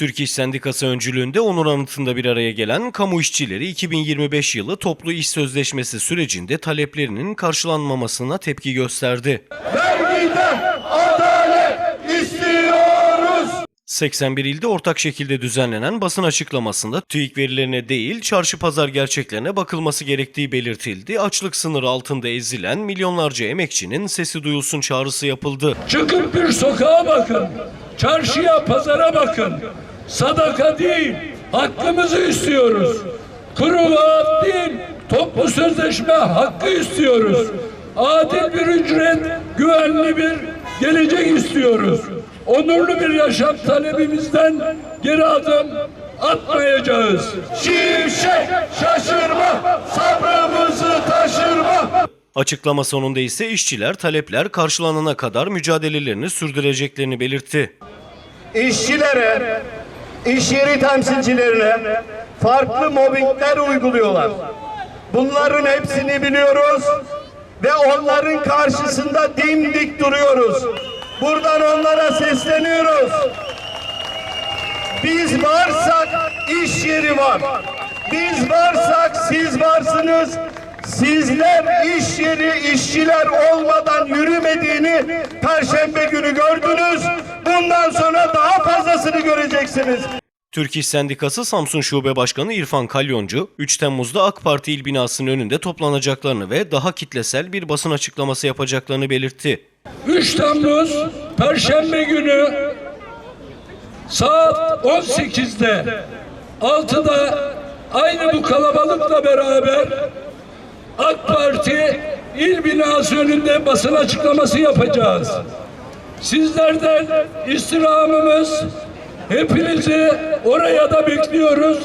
Türk İş Sendikası öncülüğünde onur anıtında bir araya gelen kamu işçileri 2025 yılı toplu iş sözleşmesi sürecinde taleplerinin karşılanmamasına tepki gösterdi. Vergiden adalet istiyoruz. 81 ilde ortak şekilde düzenlenen basın açıklamasında TÜİK verilerine değil çarşı pazar gerçeklerine bakılması gerektiği belirtildi. Açlık sınırı altında ezilen milyonlarca emekçinin sesi duyulsun çağrısı yapıldı. Çıkıp bir sokağa bakın. Çarşıya, pazara bakın. Sadaka değil, hakkımızı istiyoruz. Kuru vaat değil, toplu sözleşme hakkı istiyoruz. Adil bir ücret, güvenli bir gelecek istiyoruz. Onurlu bir yaşam talebimizden geri adım atmayacağız. Şimşek şaşırma, sabrımızı taşırma. Açıklama sonunda ise işçiler talepler karşılanana kadar mücadelelerini sürdüreceklerini belirtti. işçilere, iş yeri temsilcilerine farklı mobbingler uyguluyorlar. Bunların hepsini biliyoruz ve onların karşısında dimdik duruyoruz. Buradan onlara sesleniyoruz. Biz varsak iş yeri var. Biz varsak siz varsınız. Sizler iş yeri işçiler olmadan yürümediğini Perşembe günü gördünüz. Bundan sonra göreceksiniz. Türk İş Sendikası Samsun Şube Başkanı İrfan Kalyoncu, 3 Temmuz'da AK Parti il binasının önünde toplanacaklarını ve daha kitlesel bir basın açıklaması yapacaklarını belirtti. 3 Temmuz Perşembe günü saat 18'de 6'da aynı bu kalabalıkla beraber AK Parti il binası önünde basın açıklaması yapacağız. Sizlerden istirhamımız hepinizi oraya da bekliyoruz.